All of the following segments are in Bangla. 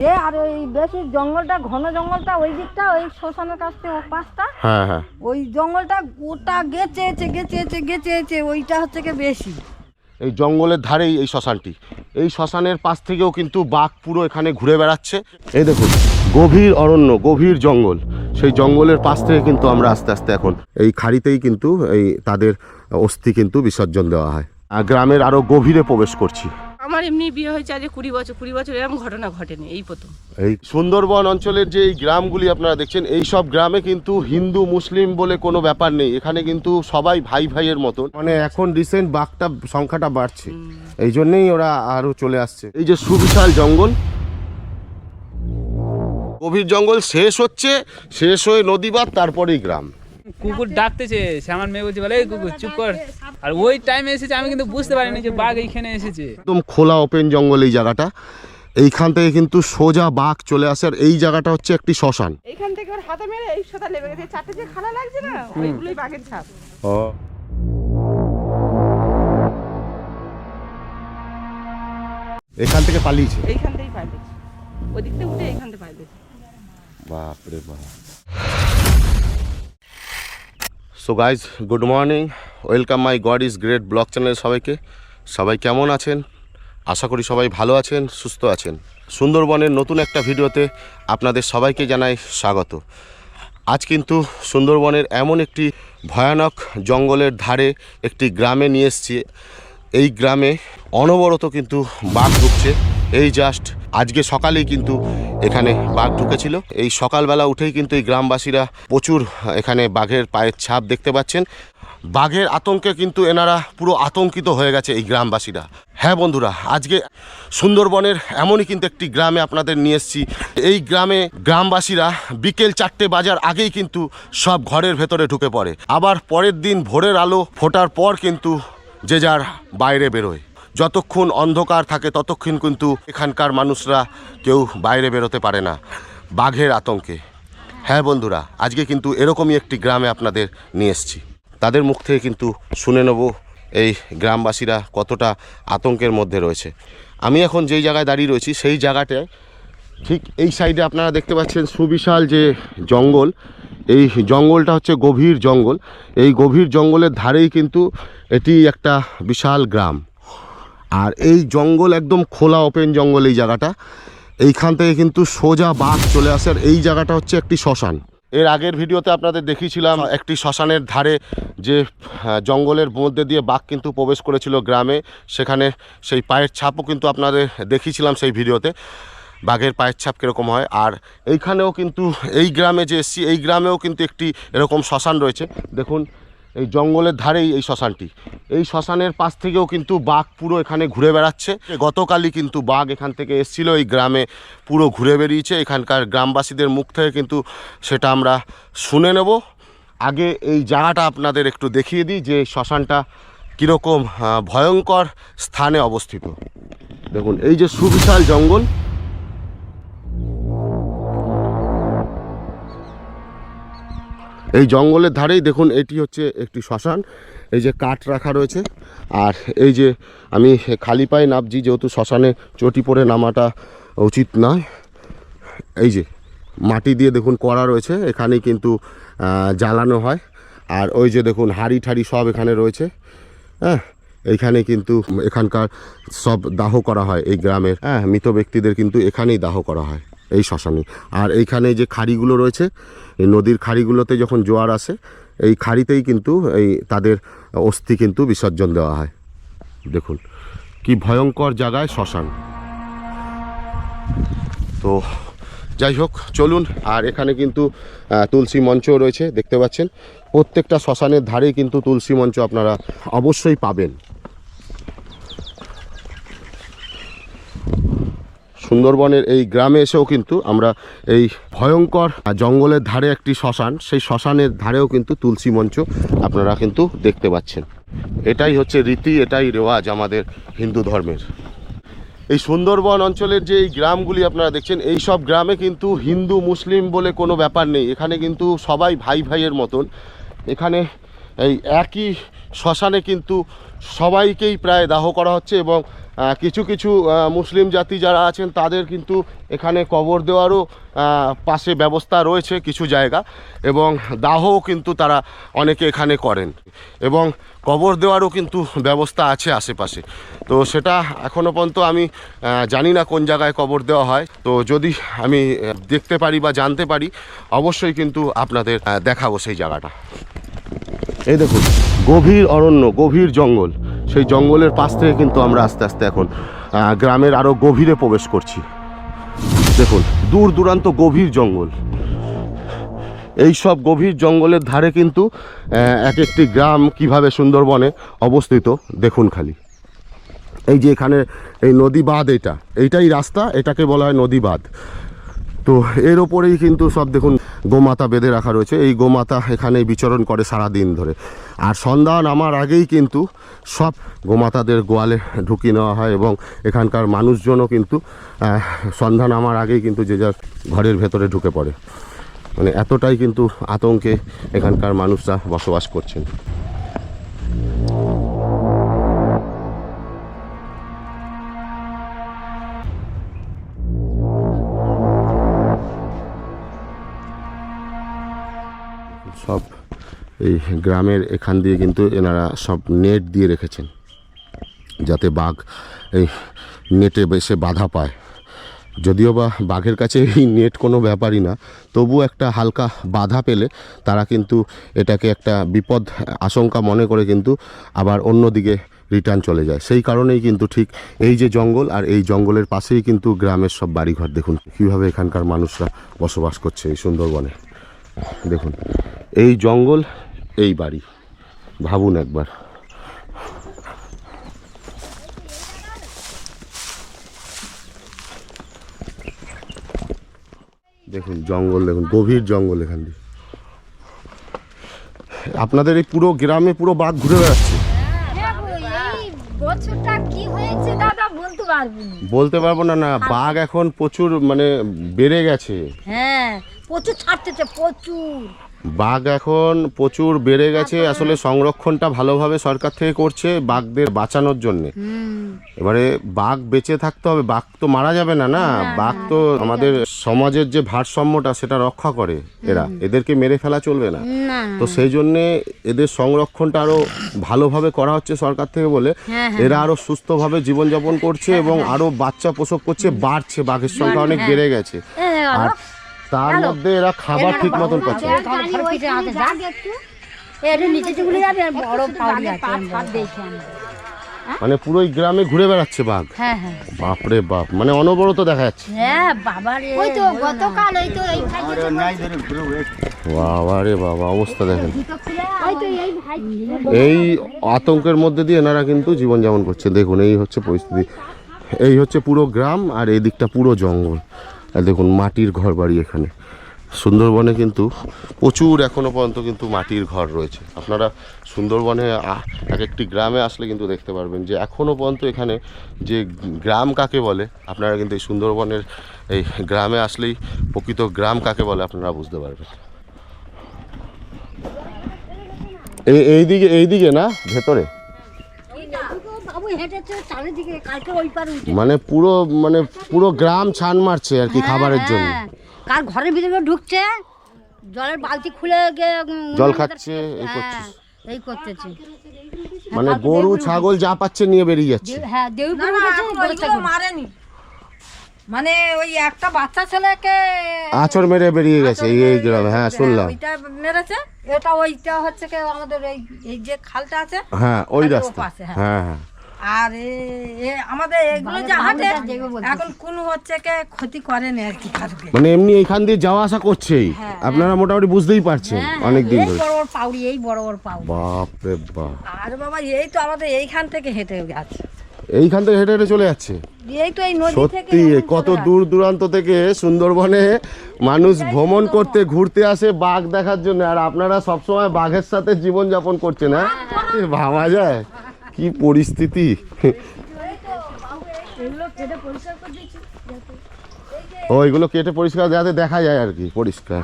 এ আর ওই বেশি জঙ্গলটা ঘন জঙ্গলটা ওই দিকটা ওই শ্মশানের কাছ থেকে ও পাশটা হ্যাঁ হ্যাঁ। ওই জঙ্গলটা গোটা ওইটা হচ্ছে কি বেশি। এই জঙ্গলের ধারেই এই শ্মশানটি। এই শ্মশানের পাশ থেকেও কিন্তু বাঘ পুরো এখানে ঘুরে বেড়াচ্ছে। এই দেখুন গভীর অরণ্য গভীর জঙ্গল। সেই জঙ্গলের পাশ থেকে কিন্তু আমরা আস্তে আস্তে এখন এই খাড়িতেই কিন্তু এই তাদের অস্থি কিন্তু বিসর্জন দেওয়া হয়। আর গ্রামের আরও গভীরে প্রবেশ করছি। আমার এমনি বিয়ে হয়েছে আজ কুড়ি বছর কুড়ি বছর এরকম ঘটনা ঘটেনি এই প্রথম। এই সুন্দরবন অঞ্চলের যে এই গ্রামগুলি আপনারা দেখছেন এই সব গ্রামে কিন্তু হিন্দু মুসলিম বলে কোনো ব্যাপার নেই। এখানে কিন্তু সবাই ভাই ভাইয়ের মতন। মানে এখন রিসেন্ট বাঘটা সংখ্যাটা বাড়ছে। এই জন্যেই ওরা আরও চলে আসছে। এই যে সুবিশাল জঙ্গল। গভীর জঙ্গল শেষ হচ্ছে শেষ হয়ে নদীবাদ তারপরেই গ্রাম। কুকুর ডাকতেছে সে আমার মেয়ে বলছে বলে এই কুকুর চুপ কর। আর ওই টাইমে এসেছে আমি কিন্তু বুঝতে পারিনি যে বাঘ এইখানে এসেছে। একদম খোলা ওপেন জঙ্গল এই জায়গাটা। এইখান থেকে কিন্তু সোজা বাঘ চলে আসে আর এই জায়গাটা হচ্ছে একটি শ্মশান। এইখান থেকে ওর হাতে মেরে এই সাথে লেগে গেছে। চারটে যে খালা লাগছে না ওইগুলোই বাঘের ছাপ ও। এখান থেকে পালিয়েছে? এইখান থেকেই পাইলেছে ওদিক থেকে উঠে এইখান থেকে পাইলেছে বাপরে বাপ। So guys good morning welcome my god is great blog channel সবাইকে। সবাই কেমন আছেন? আশা করি সবাই ভালো আছেন, সুস্থ আছেন। সুন্দরবনের নতুন একটা ভিডিওতে আপনাদের সবাইকে জানাই স্বাগত। আজ কিন্তু সুন্দরবনের এমন একটি ভয়ানক জঙ্গলের ধারে একটি গ্রামে নিয়ে এসেছি। এই গ্রামে অনবরত কিন্তু বাঘ ঢুকছে। এই জাস্ট আজকে সকালেই কিন্তু এখানে বাঘ ঢুকেছিল। এই সকালবেলা উঠেই কিন্তু এই গ্রামবাসীরা প্রচুর, এখানে বাঘের পায়ের ছাপ দেখতে পাচ্ছেন। বাঘের আতঙ্কে কিন্তু এনারা পুরো আতঙ্কিত হয়ে গেছে এই গ্রামবাসীরা। হ্যাঁ বন্ধুরা, আজকে সুন্দরবনের এমনই কিন্তু একটি গ্রামে আপনাদের নিয়ে এসেছি। এই গ্রামে গ্রামবাসীরা বিকেল চারটে বাজার আগেই কিন্তু সব ঘরের ভেতরে ঢুকে পড়ে। আবার পরের দিন ভোরের আলো ফোটার পর কিন্তু যে যার বাইরে বেরোয়। যতক্ষণ অন্ধকার থাকে, ততক্ষণ কিন্তু এখানকার মানুষরা কেউ বাইরে বেরোতে পারে না। বাঘের আতঙ্কে। হ্যাঁ বন্ধুরা, আজকে কিন্তু এরকমই একটি গ্রামে আপনাদের নিয়ে এসেছি। তাদের মুখ থেকে কিন্তু শুনে নেব এই গ্রামবাসীরা কতটা আতঙ্কের মধ্যে রয়েছে। আমি এখন যেই জায়গায় দাঁড়িয়ে রয়েছি, সেই জায়গাটায় ঠিক এই সাইডে আপনারা দেখতে পাচ্ছেন সুবিশাল যে জঙ্গল। এই জঙ্গলটা হচ্ছে গভীর জঙ্গল। এই গভীর জঙ্গলের ধারেই কিন্তু এটি একটা বিশাল গ্রাম। আর এই জঙ্গল একদম খোলা ওপেন জঙ্গল এই জায়গাটা। এইখান থেকে কিন্তু সোজা বাঘ চলে আসে, আর এই জায়গাটা হচ্ছে একটি শ্মশান। এর আগের ভিডিওতে আপনাদের দেখিয়েছিলাম একটি শ্মশানের ধারে যে জঙ্গলের মধ্যে দিয়ে বাঘ কিন্তু প্রবেশ করেছিল গ্রামে। সেখানে সেই পায়ের ছাপও কিন্তু আপনাদের দেখিয়েছিলাম সেই ভিডিওতে, বাঘের পায়ের ছাপ কীরকম হয়। আর এইখানেও কিন্তু এই গ্রামে যে এসছি, এই গ্রামেও কিন্তু একটি এরকম শ্মশান রয়েছে। দেখুন এই জঙ্গলের ধারেই এই শ্মশানটি। এই শ্মশানের পাশ থেকেও কিন্তু বাঘ পুরো এখানে ঘুরে বেড়াচ্ছে। গতকালই কিন্তু বাঘ এখান থেকে এসছিল, এই গ্রামে পুরো ঘুরে বেরিয়েছে এখানকার গ্রামবাসীদের মুখ থেকে কিন্তু সেটা আমরা শুনে নেব। আগে এই জায়গাটা আপনাদের একটু দেখিয়ে দিই যে শ্মশানটা কীরকম ভয়ঙ্কর স্থানে অবস্থিত। দেখুন, এই যে সুবিশাল জঙ্গল এই জঙ্গলের ধারেই দেখুন, এটি হচ্ছে একটি শ্মশান। এই যে কাঠ রাখা রয়েছে। আর এই যে আমি খালি পায়ে নামছি, যেহেতু শ্মশানে চটি পরে নামাটা উচিত নয়। এই যে মাটি দিয়ে দেখুন করা রয়েছে, এখানেই কিন্তু জ্বালানো হয়। আর ওই যে দেখুন, হাড়ি ঠাড়ি সব এখানে রয়েছে। হ্যাঁ এইখানে কিন্তু এখানকার সব দাহ করা হয়, এই গ্রামের। হ্যাঁ মৃত ব্যক্তিদের কিন্তু এখানেই দাহ করা হয়। এই শ্মশানে। আর এইখানে যে খাড়িগুলো রয়েছে, এই নদীর খাড়িগুলোতে যখন জোয়ার আসে, এই খাড়িতেই কিন্তু এই তাদের অস্থি কিন্তু বিসর্জন দেওয়া হয়। দেখুন, কি ভয়ঙ্কর জায়গায় শ্মশান। তো যাই হোক, চলুন, আর এখানে কিন্তু তুলসী মঞ্চও রয়েছে, দেখতে পাচ্ছেন। প্রত্যেকটা শ্মশানের ধারেই কিন্তু তুলসী মঞ্চ আপনারা অবশ্যই পাবেন। সুন্দরবনের এই গ্রামে এসেও কিন্তু আমরা এই ভয়ঙ্কর জঙ্গলের ধারে একটি শ্মশান, সেই শ্মশানের ধারেও কিন্তু তুলসী মঞ্চ আপনারা কিন্তু দেখতে পাচ্ছেন। এটাই হচ্ছে রীতি, এটাই রেওয়াজ আমাদের হিন্দু ধর্মের। এই সুন্দরবন অঞ্চলের যে এই গ্রামগুলি আপনারা দেখছেন, এই সব গ্রামে কিন্তু হিন্দু, মুসলিম বলে কোনো ব্যাপার নেই। এখানে কিন্তু সবাই ভাই ভাইয়ের মতন। এখানে এই একই শ্মশানে কিন্তু সবাইকেই প্রায় দাহ করা হচ্ছে এবং কিছু কিছু মুসলিম জাতি যারা আছেন, তাদের কিন্তু এখানে কবর দেওয়ারও পাশে ব্যবস্থা রয়েছে কিছু জায়গা এবং দাহও কিন্তু তারা অনেকে এখানে করেন এবং কবর দেওয়ারও কিন্তু ব্যবস্থা আছে আশেপাশে। তো সেটা এখনও পর্যন্ত আমি জানি না কোন জায়গায় কবর দেওয়া হয়। তো যদি আমি দেখতে পারি বা জানতে পারি, অবশ্যই কিন্তু আপনাদের দেখাবো সেই জায়গাটা। এই দেখুন, গভীর অরণ্য, গভীর জঙ্গল। সেই জঙ্গলের পাশ থেকে কিন্তু আমরা আস্তে আস্তে এখন গ্রামের আরও গভীরে প্রবেশ করছি। দেখুন, দূর দূরান্ত গভীর জঙ্গল। এই সব গভীর জঙ্গলের ধারে কিন্তু এক একটি গ্রাম কীভাবে সুন্দরবনে অবস্থিত, দেখুন খালি। এই যে এখানে এই নদী বাঁধ এটা, এইটাই রাস্তা, এটাকে বলা হয় নদী বাঁধ। তো এর ওপরেই কিন্তু সব দেখুন গোমাতা বেঁধে রাখা রয়েছে। এই গোমাতা এখানেই বিচরণ করে সারা দিন ধরে। আর সন্ধ্যা নামার আগেই কিন্তু সব গোমাতাদের গোয়ালে ঢুকিয়ে নেওয়া হয় এবং এখানকার মানুষজনও কিন্তু সন্ধ্যা নামার আগেই কিন্তু যে যার ঘরের ভেতরে ঢুকে পড়ে। মানে এতটাই কিন্তু আতঙ্কে এখানকার মানুষরা বসবাস করছেন। সব এই গ্রামের এখান দিয়ে কিন্তু এনারা সব নেট দিয়ে রেখেছেন, যাতে বাঘ এই নেটে বেশে বাধা পায়। যদিও বা বাঘের কাছে এই নেট কোনো ব্যাপারই না, তবু একটা হালকা বাধা পেলে তারা কিন্তু এটাকে একটা বিপদ আশঙ্কা মনে করে কিন্তু আবার অন্যদিকে রিটার্ন চলে যায়। সেই কারণেই কিন্তু ঠিক এই যে জঙ্গল আর এই জঙ্গলের পাশেই কিন্তু গ্রামের সব বাড়িঘর। দেখুন কীভাবে এখানকার মানুষরা বসবাস করছে এই সুন্দরবনে। দেখুন এই জঙ্গল এই বাড়ি। ভাবুন একবার। দেখুন জঙ্গল দেখুন গভীর জঙ্গল এখান দিয়ে। আপনাদের এই পুরো গ্রামে পুরো বাঘ ঘুরে বেড়াচ্ছে। হ্যাঁ বলতে পারব না। বলতে পারব না না বাঘ এখন প্রচুর মানে বেড়ে গেছে। হ্যাঁ প্রচুর ছাড়তেছে প্রচুর। বাঘ এখন প্রচুর বেড়ে গেছে আসলে সংরক্ষণটা ভালোভাবে সরকার থেকে করছে বাঘদের বাঁচানোর জন্য। এবারে বাঘ বেঁচে থাকতে হবে বাঘ তো মারা যাবে না না? বাঘ তো আমাদের সমাজের যে ভারসাম্যটা সেটা রক্ষা করে এরা। এদেরকে মেরে ফেলা চলবে না। তো সেই জন্যে এদের সংরক্ষণটা আরও ভালোভাবে করা হচ্ছে সরকার থেকে বলে। হ্যাঁ, এরা আরও সুস্থভাবে জীবনযাপন করছে এবং আরও বাচ্চা প্রসব করছে বাড়ছে। বাঘের সংখ্যা অনেক বেড়ে গেছে। হ্যাঁ, আর তার মধ্যে এরা খাবার ঠিক মতন পাচ্ছে। না। ঘরের পিছনে আছে, যা। এর নিচে চলে যাবে আর বড় পাউরি আছে দেখি আমি মানে পুরো গ্রামে ঘুরে বেড়াচ্ছে বাঘ। হ্যাঁ হ্যাঁ। বাপরে বাপ মানে অনবরত দেখা যাচ্ছে। হ্যাঁ বাবা রে ওই তো গতকাল ওই তো এই ভাই বাবা অবস্থা দেখেন। এই আতঙ্কের মধ্যে দিয়ে এনারা কিন্তু জীবন জীবনযাপন করছে। দেখুন এই হচ্ছে পরিস্থিতি। এই হচ্ছে পুরো গ্রাম আর এই দিকটা পুরো জঙ্গল। আর দেখুন, মাটির ঘর বাড়ি এখানে। সুন্দরবনে কিন্তু প্রচুর এখনও পর্যন্ত কিন্তু মাটির ঘর রয়েছে। আপনারা সুন্দরবনে এক একটি গ্রামে আসলে কিন্তু দেখতে পারবেন যে এখনও পর্যন্ত এখানে যে গ্রাম কাকে বলে, আপনারা কিন্তু এই সুন্দরবনের এই গ্রামে আসলেই প্রকৃত গ্রাম কাকে বলে আপনারা বুঝতে পারবেন। এই এইদিকে এইদিকে না, ভেতরে? হেঁটেছে চারিদিকে কালকে ওই পারে উঠে মানে পুরো মানে পুরো গ্রাম ছান মারছে আর কি খাবারের জন্য। হ্যাঁ, কার ঘরের ভিতরে ঢুকছে জলের বালতি খুলে গিয়ে জল খাচ্ছে, এই হ্যাঁ, করছিস। এই করতেছে। মানে গরু ছাগল যা পাচ্ছে নিয়ে বেরিয়ে যাচ্ছে। হ্যাঁ মারেনি। মানে ওই একটা বাচ্চা ছেলেকে আচর মেরে বেরিয়ে গেছে এই গ্রামে হ্যাঁ শুনলাম। ওইটা মেরেছে এটা ওইটা হচ্ছে কি আমাদের এই এই যে খালটা আছে হ্যাঁ ওই রাস্তা। হ্যাঁ। হ্যাঁ হ্যাঁ। আর এ- এ আমাদের এগুলো যা হাঁটে এখন কোন হচ্ছে কে ক্ষতি করেনি আর কি কারোকে? মানে এমনি এখান দিয়ে যাওয়া আসা করছেই। আপনারা মোটামুটি বুঝতেই পারছেন অনেক দিন ধরে। বড় বড় পাউরি এই বড় বড় পাউরি। বাপ রে বাপ। আর বাবা এই তো আমাদের এইখান থেকে হেঁটে গেছে। এইখান থেকে হেঁটে হেঁটে চলে যাচ্ছে। এই তো এই নদী থেকে সত্যি কত দূর দূরান্ত থেকে সুন্দরবনে মানুষ ভ্রমণ করতে ঘুরতে আসে বাঘ দেখার জন্য। আর আপনারা সবসময় বাঘের সাথে জীবন যাপন করছেন হ্যাঁ? ভাবা যায়। কি পরিস্থিতি? ও এগুলো কেটে পরিষ্কার যাতে দেখা যায় আর কি পরিষ্কার।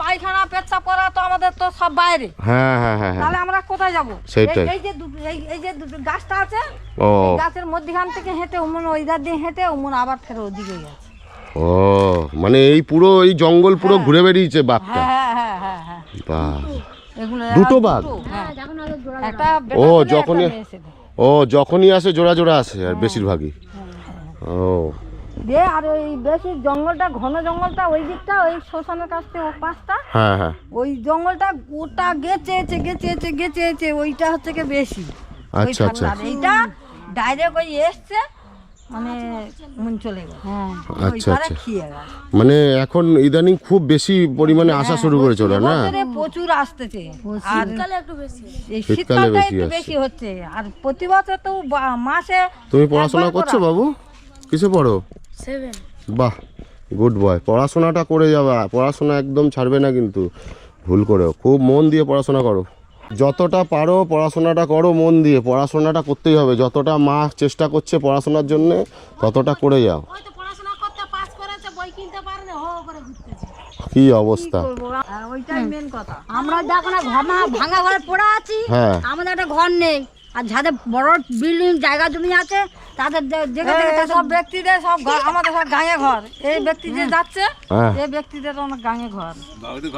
পায়খানা পেচ্ছাপ করা তো আমাদের তো সব বাইরে। হ্যাঁ হ্যাঁ হ্যাঁ হ্যাঁ। তাহলে আমরা কোথায় যাব। এই যে এই এই যে দুটো গাছটা আছে ও। গাছের মধ্যখান থেকে হেঁটে ওই দিয়ে হেঁটে উমন আবার ফের ওদিকে গেছে। ও মানে এই পুরো এই জঙ্গল পুরো ঘুরে বেরিয়েছে বাঘটা। হ্যাঁ হ্যাঁ হ্যাঁ হ্যাঁ। বাহ। দুটো বাঘ? হ্যাঁ যখন একটা ও, যখনই- ছেলে। ও যখনই আসে জোড়া জোড়া আসে আর বেশিরভাগই ও দিয়ে আর ওই বেশি জঙ্গলটা ঘন জঙ্গলটা ওই দিকটা ওই শ্মশানের কাছ থেকে ও পাঁচটা হ্যাঁ হ্যাঁ ওই জঙ্গলটা গোটা গেচেছে গেচেছে গেচেছে ওইটা হচ্ছে কি বেশি আচ্ছা, আচ্ছা। এইটা ডাইরেক্ট ওই এসছে মানে মন চলে গেল হ্যাঁ। আচ্ছা, আচ্ছা। মানে এখন ইদানিং খুব বেশি পরিমাণে আসা শুরু করেছে ওরা না? প্রচুর আসতেছে। আর এই শীতকালে। বেশি হচ্ছে। আর প্রতি বছর তো মাসে তুমি পড়াশোনা করছ বাবু? কিসে পড়ো? বাহ গুড বয় পড়াশোনাটা করে যাবা। পড়াশোনা একদম ছাড়বে না কিন্তু। ভুল করেও। খুব মন দিয়ে পড়াশোনা করো। যতটা পারো পড়াশোনাটা করো মন দিয়ে পড়াশোনাটা করতেই হবে। যতটা মা চেষ্টা করছে পড়াশোনার জন্য ততটা করে যাও। কি অবস্থা? ওইটাই মেন কথা। আমরা দেখো না ঘর ভাঙা ঘরে পড়ে আছি। হ্যাঁ। আমাদের একটা ঘর নেই। আর যাদের বড় বিল্ডিং জায়গা জমি আছে তাদের সব ব্যক্তিদের সব ঘর আমাদের সব গাঁয়ে ঘর। এই ব্যক্তি যে যাচ্ছে হ্যাঁ। এই ব্যক্তিদের অনেক গাঁয়ে ঘর।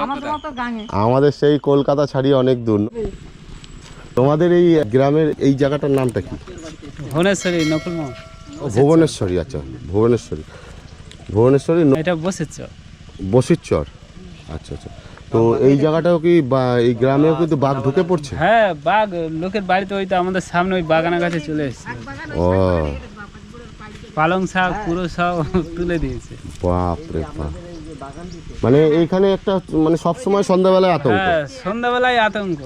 আমাদের মতো গাঁয়ে। আমাদের সেই কলকাতা ছাড়িয়ে অনেক দূর। তোমাদের এই গ্রামের এই জায়গাটার নামটা কি? ভুবনেশ্বরী নকুলমা ভুবনেশ্বরী আচ্ছা ভুবনেশ্বরী। ভুবনেশ্বরী এটা বসেছ বসিরচর। আচ্ছা আচ্ছা। তো এই জায়গাটাও কি বা এই গ্রামেও কিন্তু বাঘ ঢুকে পড়ছে? হ্যাঁ বাঘ লোকের বাড়িতে ওই তো আমাদের সামনে ওই বাগানের কাছে চলে এসেছে। ও। পালং শাক পুরো সব তুলে দিয়েছে। বাপ রে বাপ। মানে এইখানে একটা মানে সব সময় সন্ধ্যাবেলায় আতঙ্ক? হ্যাঁ সন্ধ্যাবেলায় আতঙ্ক।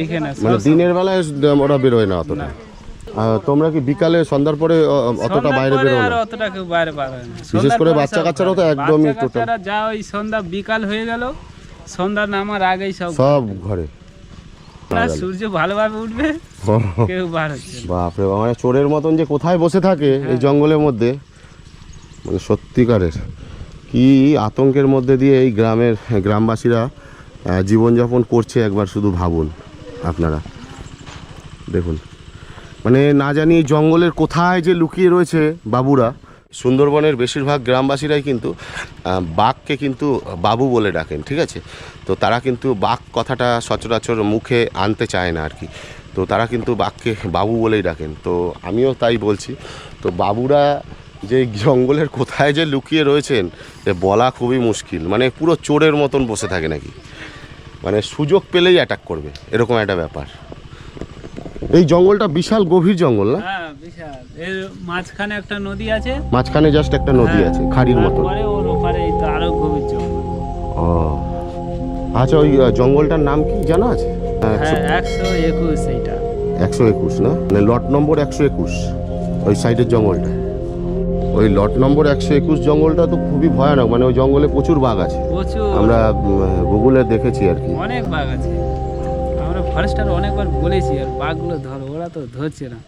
এইখানে মানে দিনের বেলায় ওরা বেরোয় না অতটা? তোমরা কি বিকালে সন্ধ্যার পরে অতটা বাইরে বেরো না? অতটা কেউ বাইরে বার হয় না। বিশেষ করে বাচ্চা সব কাচ্চারাও তো একদমই কাচ্চারা যা ওই সন্ধ্যা বিকাল হয়ে গেল সন্ধ্যা নামার আগেই সব সব ঘরে সূর্য ভালোভাবে উঠবে কেউ বার হচ্ছে বাপরে বাপ মানে চোরের মতন যে কোথায় বসে থাকে এই জঙ্গলের মধ্যে মানে সত্যিকারের কি আতঙ্কের মধ্যে দিয়ে এই গ্রামের গ্রামবাসীরা জীবনযাপন করছে একবার শুধু ভাবুন আপনারা। দেখুন মানে না জানি জঙ্গলের কোথায় যে লুকিয়ে রয়েছে বাবুরা সুন্দরবনের বেশিরভাগ গ্রামবাসীরাই কিন্তু বাঘকে কিন্তু বাবু বলে ডাকেন, ঠিক আছে? তো তারা কিন্তু বাঘ কথাটা সচরাচর মুখে আনতে চায় না আর কি তো তারা কিন্তু বাঘকে বাবু বলেই ডাকেন। তো আমিও তাই বলছি। তো বাবুরা যে জঙ্গলের কোথায় যে লুকিয়ে রয়েছেন যে বলা খুবই মুশকিল। মানে পুরো চোরের মতন বসে থাকে নাকি? মানে সুযোগ পেলেই অ্যাটাক করবে, এরকম একটা ব্যাপার। এই জঙ্গলটা বিশাল গভীর জঙ্গল না? হ্যাঁ বিশাল। এর মাঝখানে একটা নদী আছে। মাঝখানে জাস্ট একটা নদী হ্যাঁ, আছে খাড়ির মতো তারপরে ওর ওপারে এই তো আরও গভীর জঙ্গল। ও। আচ্ছা ওই জঙ্গলটার নাম কি জানা আছে? হ্যাঁ একশো একুশ এইটা। একশো একুশ না? মানে লট নম্বর একশো একুশ ওই সাইডের জঙ্গলটা। ওই লট নম্বর একশো একুশ জঙ্গলটা তো খুবই ভয়ানক মানে ওই জঙ্গলে প্রচুর বাঘ আছে। আমরা গুগলে দেখেছি আর কি। অনেক বাঘ আছে। ফরেস্টার অনেকবার বলেছি আর বাঘগুলো ধরো ওরা তো ধরছে না।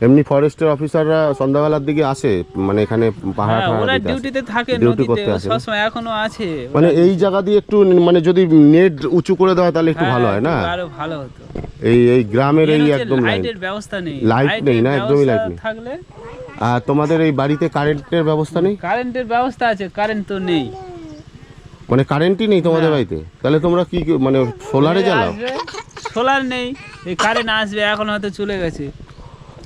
এমনি ফরেস্টের অফিসাররা সন্ধ্যাবেলার দিকে আসে মানে এখানে পাহাড় হ্যাঁ ওরা ডিউটিতে থাকে নদীতে করতে আসে। সবসময় এখনও আছে। মানে এই জায়গা দিয়ে একটু মানে যদি নেট উঁচু করে দেওয়া তাহলে একটু হ্যাঁ, ভালো হয় না? আরও ভালো হতো। এই এই গ্রামের এই একদম লাইটের ব্যবস্থা নেই। Light নেই না, একদমই ব্যবস্থা নেই। থাকলে আর তোমাদের এই বাড়িতে কারেন্টের ব্যবস্থা নেই? কারেন্টের ব্যবস্থা আছে কারেন্ট তো নেই। মানে কারেন্টই নেই তোমাদের বাড়িতে? তাহলে তোমরা কি- মানে সোলারে জ্বালাও? সোলার নেই এই কারেন্ট আসবে এখন হয়তো চলে গেছে।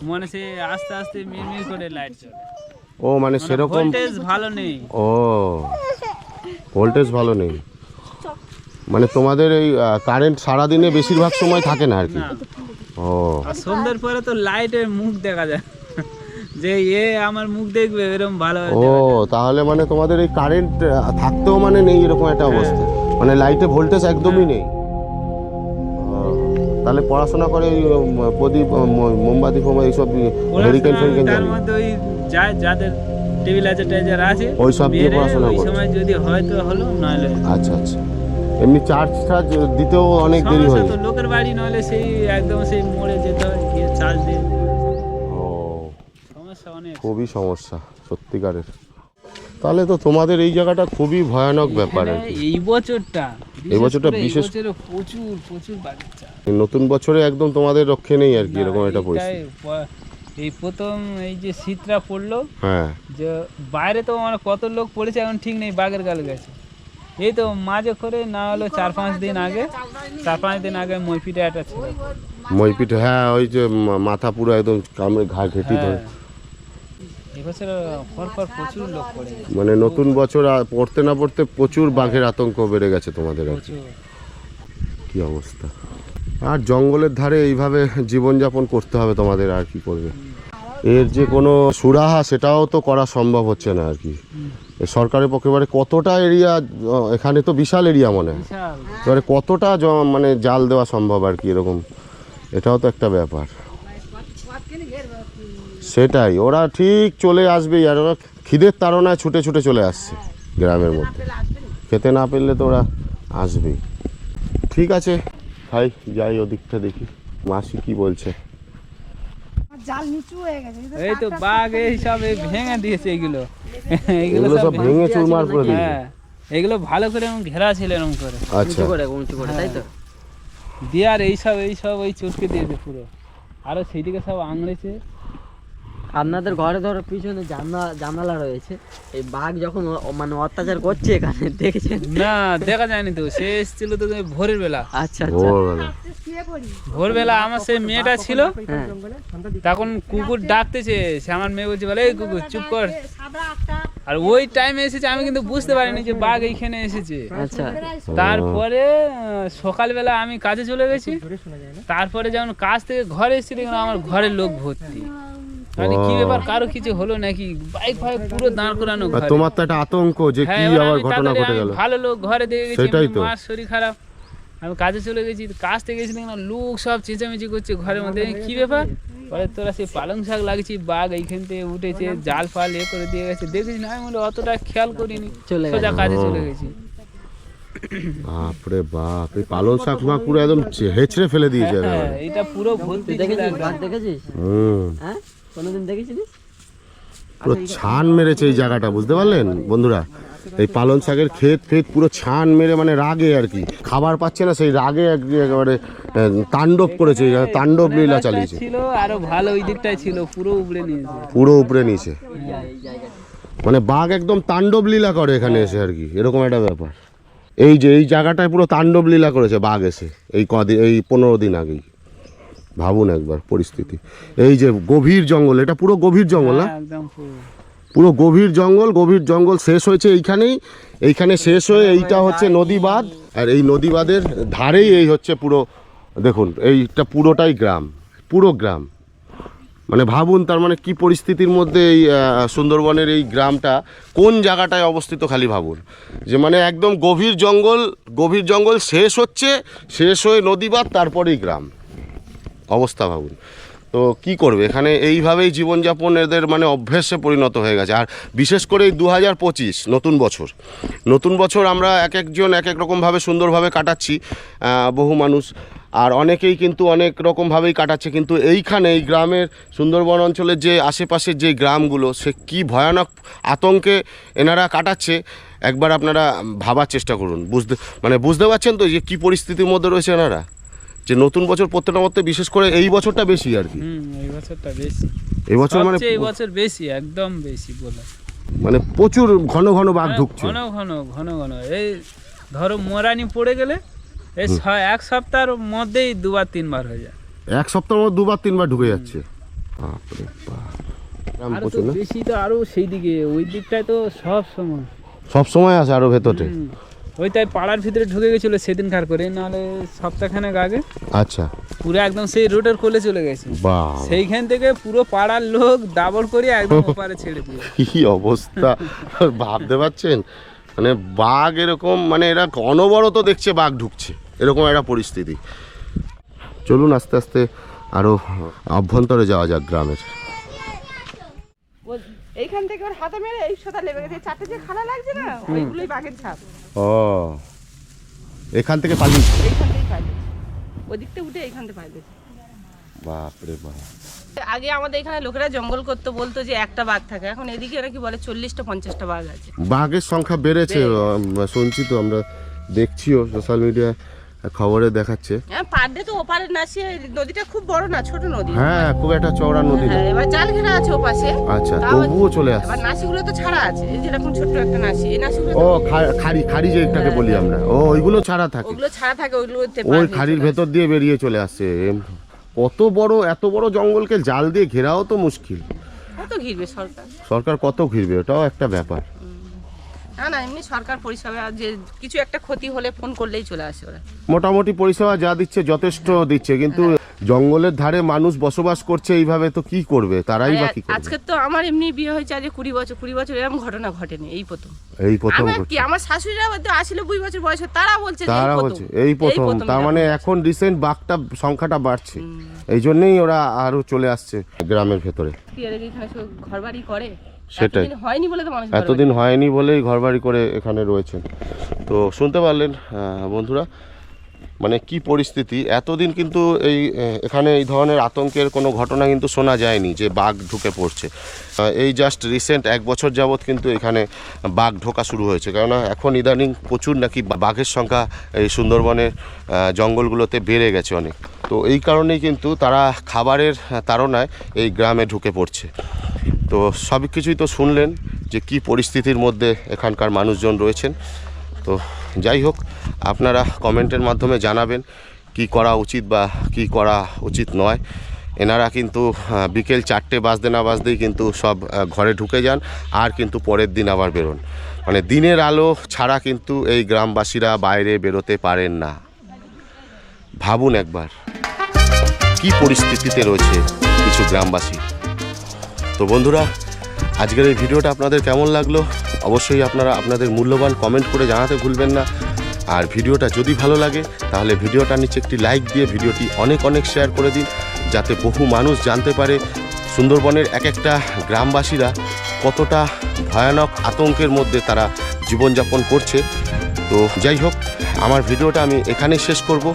মনে সে আস্তে আস্তে মিরমির করে লাইট চলে ও মানে সেরকম ভোল্টেজ ভালো নেই। ও ভোল্টেজ ভালো নেই। মানে তোমাদের এই কারেন্ট সারাদিনে বেশিরভাগ সময় থাকে না আর কি? ও। আর সন্ধ্যের পরে তো লাইটের মুখ দেখা যায়। যে এ আমার মুখ দেখবে এরকম ভালো ও তাহলে মানে তোমাদের এই কারেন্ট থাকতেও মানে নেই এরকম একটা অবস্থা। মানে লাইটে ভোল্টেজ একদমই নেই। ও, তাহলে পড়াশোনা করে প্রদীপ মোমবাতি ফোমা এইসব তার জ্বালিয়ে মধ্যে ওই যা যাদের আছে আছে ওই সব দিয়ে পড়াশোনা সময় যদি হয়তো হলো নইলে আচ্ছা আচ্ছা। এমনি চার্জ টার্জ দিতেও অনেক দেরি হয় তো লোকের বাড়ি নইলে সেই একদম সেই মোড়ে যেতে হয় গিয়ে চার্জ দিয়ে। ও। সমস্যা অনেক। খুবই সমস্যা সত্যিকারের। তাহলে তো তোমাদের এই জায়গাটা খুবই ভয়ানক ব্যাপার এই বছরটা এই বছরটা বিশেষ- প্রচুর প্রচুর এই নতুন বছরে একদম তোমাদের রক্ষে নেই আর কি এরকম একটা পরিস্থিতি। এই প্রথম এই যে শীতটা পড়ল হ্যাঁ। যে বাইরে তো মানে কত লোক পড়েছে এখন ঠিক নেই বাঘের গাল গেছে। এই তো মাঝে করে না হলো চার পাঁচ দিন আগে চার পাঁচ দিন আগে মইপিটে একটা ছিল। মইপিঠ হ্যাঁ ওই যে মাথা পুরো একদম কামড়ে ঘা ঘেটি ধরে। হ্যাঁ। এবছর পর পর প্রচুর লোক পড়ে মানে নতুন বছর পড়তে না পড়তে প্রচুর বাঘের আতঙ্ক বেড়ে গেছে তোমাদের আর কি। অবস্থা? আর জঙ্গলের ধারে এইভাবে জীবনযাপন করতে হবে তোমাদের আর কি করবে? এর যে কোনো সুরাহা সেটাও তো করা সম্ভব হচ্ছে না আর কি। সরকারের পক্ষে এবারে কতটা এরিয়া এখানে তো বিশাল এরিয়া মনে হয়। এবারে কতটা মানে জাল দেওয়া সম্ভব আর কি এরকম? এটাও তো একটা ব্যাপার। সেটাই ওরা ঠিক চলে আসবেই আর ওরা খিদের তাড়নায় ছুটে ছুটে চলে আসছে গ্রামের মধ্যে। খেতে না পেলে তো ওরা আসবেই। ঠিক আছে ভাই যাই ওদিকটা দেখি মাসি কি বলছে। জাল নিচু হয়ে গেছে এই তো বাঘ এই সব ভেঙে দিয়েছে এগুলো। এগুলো সব ভেঙে চুরমার করে দিয়েছে। হ্যাঁ এগুলো ভালো করে এরকম ঘেরা ছিল এরকম করে। আচ্ছা। দিয়ে আর এইসব এইসব ওই চটকে দিয়েছে পুরো। আরও সেইদিকে সব আঙড়েছে আপনাদের ঘরে ধরো পিছনে জানলা জানালা রয়েছে। এই বাঘ যখন মানে অত্যাচার করছে এখানে দেখেছেন? না দেখা যায়নি তো। সে এসেছিল তো ভোরের বেলা। আচ্ছা আচ্ছা। ভোরবেলা। আমার সেই মেয়েটা ছিল। হ্যাঁ। তখন কুকুর ডাকতেছে। সে আমার মেয়ে বলছে বলে এই কুকুর চুপ কর। আর ওই টাইমে এসেছে আমি কিন্তু বুঝতে পারিনি যে বাঘ এইখানে এসেছে। আচ্ছা। তারপরে সকালবেলা আমি কাজে চলে গেছি। তারপরে যখন কাজ থেকে ঘরে এসেছি দেখলাম আমার ঘরের লোক ভর্তি। কি ব্যাপার? কারও কিছু হলো নাকি? বাইক ফাইক পুরো দাঁড় করানো আর তোমার তো একটা আতঙ্ক যে কি হ্যাঁ, আবার ঘটনা ঘটে গেল। ভালো লোক ঘরে দিয়ে গেছি সেটাই তো। মার শরীর খারাপ। আমি কাজে চলে গেছি কাজ থেকে গেছি দেখলাম লোক সব চেঁচামেচি করছে ঘরের মধ্যে। কি ব্যাপার? পরে তোরা সেই পালং শাক লাগিয়েছি বাঘ এইখান থেকে উঠেছে জাল ফাল এ করে দিয়ে গেছে। দেখিস না? আমি অতটা খেয়াল করিনি। চলে সোজা কাজে চলে গেছি। বাপরে বাপ এই পালং শাক মা পুরো একদম হেঁচড়ে ফেলে দিয়েছে হ্যাঁ এটা পুরো ভর্তি দেখেছিস দেখেছিস? হুম। হ্যাঁ? কোনোদিন দেখেছিলিস? পুরো ছান মেরেছে এই জায়গাটা বুঝতে পারলেন বন্ধুরা? এই পালং শাকের ক্ষেত ফেত পুরো ছান মেরে মানে রাগে আর কি। খাবার পাচ্ছে না সেই রাগে এক- একেবারে তাণ্ডব করেছে তাণ্ডব লীলা চালিয়েছে। ছিল আরও ভালো ওই দিকটাই ছিল পুরো উপরে নিয়েছে। পুরো উপরে নিচে মানে বাঘ একদম তাণ্ডব লীলা করে এখানে এসে আর কি এরকম একটা ব্যাপার। এই যে এই জায়গাটায় পুরো তাণ্ডব লীলা করেছে বাঘ এসে এই কদিন এই পনেরো দিন আগেই। ভাবুন একবার পরিস্থিতি। এই যে গভীর জঙ্গল এটা পুরো গভীর জঙ্গল না? হ্যাঁ, পুরো। পুরো গভীর জঙ্গল গভীর জঙ্গল শেষ হয়েছে এইখানেই। এইখানে শেষ হয়ে এইটা হচ্ছে নদী বাঁধ আর এই নদী বাঁধের ধারেই এই হচ্ছে পুরো দেখুন এইটা পুরোটাই গ্রাম পুরো গ্রাম। মানে ভাবুন তার মানে কি পরিস্থিতির মধ্যে এই সুন্দরবনের এই গ্রামটা কোন জায়গাটায় অবস্থিত খালি ভাবুন। যে মানে একদম গভীর জঙ্গল গভীর জঙ্গল শেষ হচ্ছে শেষ হয়ে নদী বাঁধ তারপরেই গ্রাম। অবস্থা ভাবুন। তো কি করবে? এখানে এইভাবেই জীবনযাপন এদের মানে অভ্যেসে পরিণত হয়ে গেছে। আর বিশেষ করে এই দু হাজার পঁচিশ, নতুন বছর। নতুন বছর আমরা এক একজন এক এক রকমভাবে সুন্দরভাবে কাটাচ্ছি বহু মানুষ। আর অনেকেই কিন্তু অনেক রকমভাবেই কাটাচ্ছে। কিন্তু এইখানে এই গ্রামের সুন্দরবন অঞ্চলের যে আশেপাশের যে গ্রামগুলো, সে কি ভয়ানক আতঙ্কে এনারা কাটাচ্ছে, একবার আপনারা ভাবার চেষ্টা করুন। বুঝতে মানে বুঝতে পারছেন তো যে কী পরিস্থিতির মধ্যে রয়েছে এনারা? যে নতুন বছর প্রত্যেকটা মধ্যে বিশেষ করে এই বছরটা বেশি আর কি। এই বছরটা বেশি। এই বছর মানে এই বছর বেশি একদম বেশি বলে। মানে প্রচুর ঘন ঘন বাঘ হ্যাঁ, ঢুকছে। ঘন ঘন ঘন ঘন। এই ধরো মোরানি পড়ে গেলে এই এক সপ্তাহের মধ্যেই দুবার তিনবার হয়ে যায়। এক সপ্তাহের মধ্যে দুবার তিনবার ঢুকে যাচ্ছে। বাপরে বাপ। তো বেশি তো আরও সেই দিকে ওই দিকটায় তো সব সময়। সব সময় আছে আরও ভেতরে। ওই তাই পাড়ার ভিতরে ঢুকে গেছিল সেদিন খার করে নাহলে সপ্তাহখানেক আগে। আচ্ছা। পুরো একদম সেই রোডের কোলে চলে গেছে। সেইখান থেকে পুরো পাড়ার লোক দাবড় করে একদম ওপারে ছেড়ে দিয়ে কি অবস্থা? ভাবতে পারছেন? মানে বাঘ এরকম মানে এরা অনবরত দেখছে বাঘ ঢুকছে। এরকম একটা পরিস্থিতি। চলুন আস্তে আস্তে আরও অভ্যন্তরে যাওয়া যাক গ্রামের। এইখান থেকে ওর হাতে মেরে এই সোতা লেবে গেছে চারটে যে খালা লাগছে না ওইগুলোই বাঘের ছাপ। ও। এখান থেকে পালিয়ে এইখান থেকে পাইলে ওদিকতে উঠে এইখান থেকে পাইলে বাপরে বাপ। আগে আমাদের এখানে লোকেরা জঙ্গল করতে বলতো যে একটা বাঘ থাকে। এখন এদিকে নাকি বলে চল্লিশটা পঞ্চাশটা বাঘ আছে। বাঘের সংখ্যা বেড়েছে শুনছি তো আমরা দেখছিও সোশ্যাল মিডিয়া খবরে দেখাচ্ছে। হ্যাঁ পার ডে তো ওপারে না সে নদীটা খুব বড় না ছোট নদী। হ্যাঁ খুব একটা চওড়া নদী না। হ্যাঁ এবার জাল ঘেরা আছে ওপাশে। আচ্ছা তবুও চলে আসছে। এবার নাসিগুলো তো ছাড়া আছে এই যেরকম ছোট্ট একটা নাসি এই নাসিগুলো ও খাড়ি খাড়ি যেটাকে বলি আমরা। ও ওইগুলো ছাড়া থাকে। ওগুলো ছাড়া থাকে ওইগুলোতে ওই হয়ে খাড়ির ভেতর দিয়ে বেরিয়ে চলে আসছে কত বড় এত বড় জঙ্গলকে জাল দিয়ে ঘেরাও তো মুশকিল। কত ঘিরবে সরকার? সরকার কত ঘিরবে ওটাও একটা ব্যাপার। না না এমনি সরকার পরিষেবা যে কিছু একটা ক্ষতি হলে ফোন করলেই চলে আসে ওরা। মোটামুটি পরিষেবা যা দিচ্ছে যথেষ্ট দিচ্ছে কিন্তু জঙ্গলের ধারে মানুষ বসবাস করছে এইভাবে তো কি করবে? তারাই বা কি করবে? আজকে তো আমার এমনি বিয়ে হয়েছে আজ কুড়ি বছর কুড়ি বছর এরকম ঘটনা ঘটেনি এই প্রথম। এই প্রথম আমার কি আমার শাশুড়িরা হয়তো আসি নব্বই বছর বয়সে তারা বলছে যে এই তারা প্রথম। বলছে এই প্রথম। তার মানে এখন রিসেন্ট বাঘটা সংখ্যাটা বাড়ছে। এই জন্যই ওরা আরও চলে আসছে গ্রামের ভেতরে। কি আগে এখানে সব ঘরবাড়ি করে? সেটাই। এতদিন হয়নি বলে তো মানুষ এতদিন হয়নি বলেই ঘরবাড়ি করে এখানে রয়েছেন। তো শুনতে পারলেন বন্ধুরা মানে কি পরিস্থিতি। এতদিন কিন্তু এই এখানে এই ধরনের আতঙ্কের কোনো ঘটনা কিন্তু শোনা যায়নি যে বাঘ ঢুকে পড়ছে। এই জাস্ট রিসেন্ট এক বছর যাবৎ কিন্তু এখানে বাঘ ঢোকা শুরু হয়েছে। কেননা এখন ইদানিং প্রচুর নাকি বাঘের সংখ্যা এই সুন্দরবনের জঙ্গলগুলোতে বেড়ে গেছে অনেক। তো এই কারণেই কিন্তু তারা খাবারের তাড়নায় এই গ্রামে ঢুকে পড়ছে। তো সব কিছুই তো শুনলেন যে কি পরিস্থিতির মধ্যে এখানকার মানুষজন রয়েছেন। তো যাই হোক, আপনারা কমেন্টের মাধ্যমে জানাবেন কি করা উচিত বা কি করা উচিত নয়। এনারা কিন্তু বিকেল চারটে বাজতে না বাজতেই কিন্তু সব ঘরে ঢুকে যান, আর কিন্তু পরের দিন আবার বেরোন। মানে দিনের আলো ছাড়া কিন্তু এই গ্রামবাসীরা বাইরে বেরোতে পারেন না। ভাবুন একবার, কি পরিস্থিতিতে রয়েছে কিছু গ্রামবাসী? তো বন্ধুরা, আজকের এই ভিডিওটা আপনাদের কেমন লাগল? অবশ্যই আপনারা আপনাদের মূল্যবান কমেন্ট করে জানাতে ভুলবেন না। আর ভিডিওটা যদি ভালো লাগে, তাহলে ভিডিওটার নিচে একটি লাইক দিয়ে ভিডিওটি অনেক অনেক শেয়ার করে দিন, যাতে বহু মানুষ জানতে পারে সুন্দরবনের এক একটা গ্রামবাসীরা কতটা ভয়ানক আতঙ্কের মধ্যে তারা জীবনযাপন করছে। তো যাই হোক, আমার ভিডিওটা আমি এখানেই শেষ করব।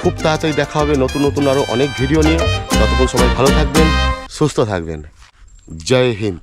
খুব তাড়াতাড়ি দেখা হবে নতুন নতুন আরও অনেক ভিডিও নিয়ে। ততক্ষণ সবাই ভালো থাকবেন, সুস্থ থাকবেন। জয় হিন্দ